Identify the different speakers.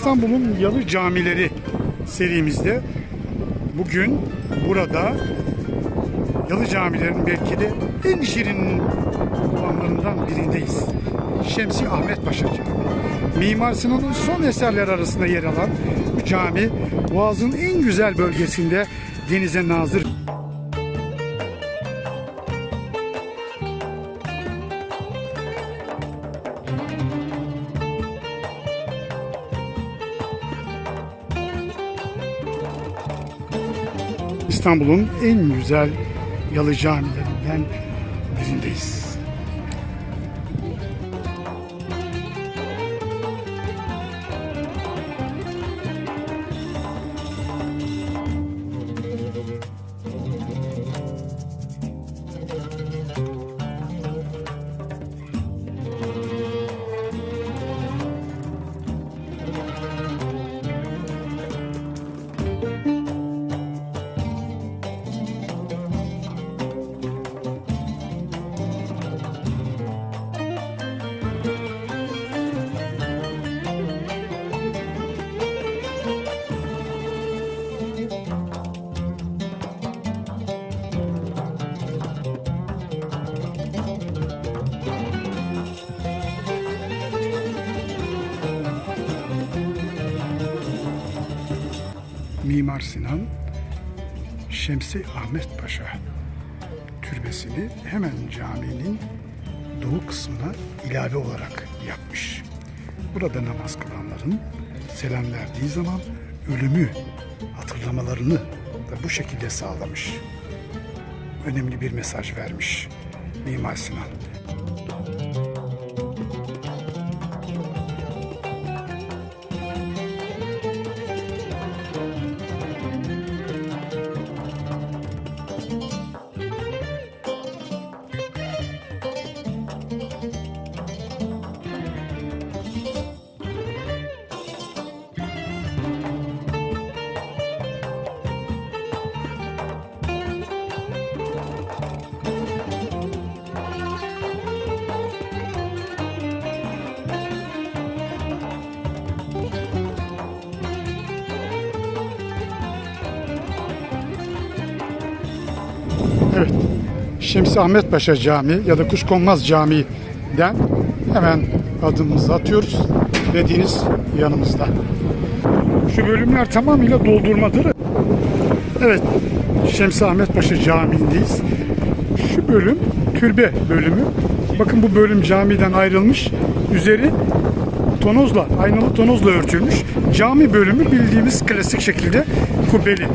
Speaker 1: İstanbul'un Yalı Camileri serimizde bugün burada Yalı Camilerinin belki de en şirin olanlarından birindeyiz. Şemsi Ahmet Paşa Camii. Mimar Sinan'ın son eserler arasında yer alan bu cami Boğaz'ın en güzel bölgesinde denize nazır. İstanbul'un en güzel yalı camilerinden birindeyiz. Mimar Sinan Şemsi Ahmet Paşa türbesini hemen caminin doğu kısmına ilave olarak yapmış. Burada namaz kılanların selam verdiği zaman ölümü hatırlamalarını da bu şekilde sağlamış. Önemli bir mesaj vermiş Mimar Sinan. Evet. Şemsi Ahmet Paşa Camii ya da Kuşkonmaz Camii'den hemen adımımızı atıyoruz ve deniz yanımızda. Şu bölümler tamamıyla doldurmadır. Evet. Şemsi Ahmet Paşa Camii'ndeyiz. Şu bölüm türbe bölümü. Bakın bu bölüm camiden ayrılmış. Üzeri tonozla, aynalı tonozla örtülmüş. Cami bölümü bildiğimiz klasik şekilde kubbeli.